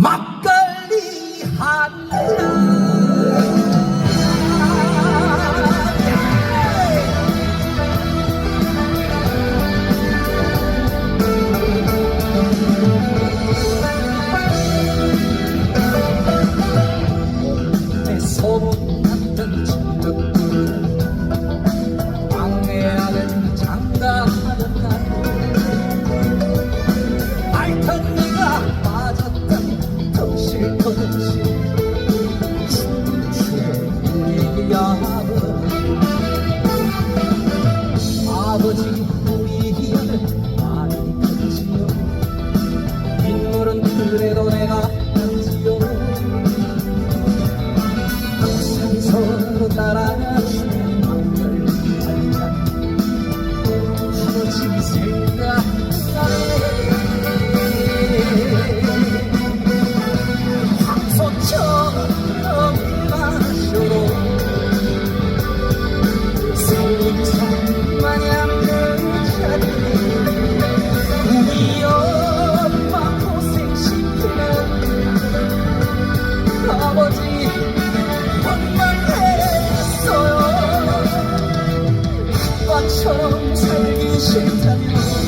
막걸리 한 잔. Yeah. 너처럼 살기 싫다면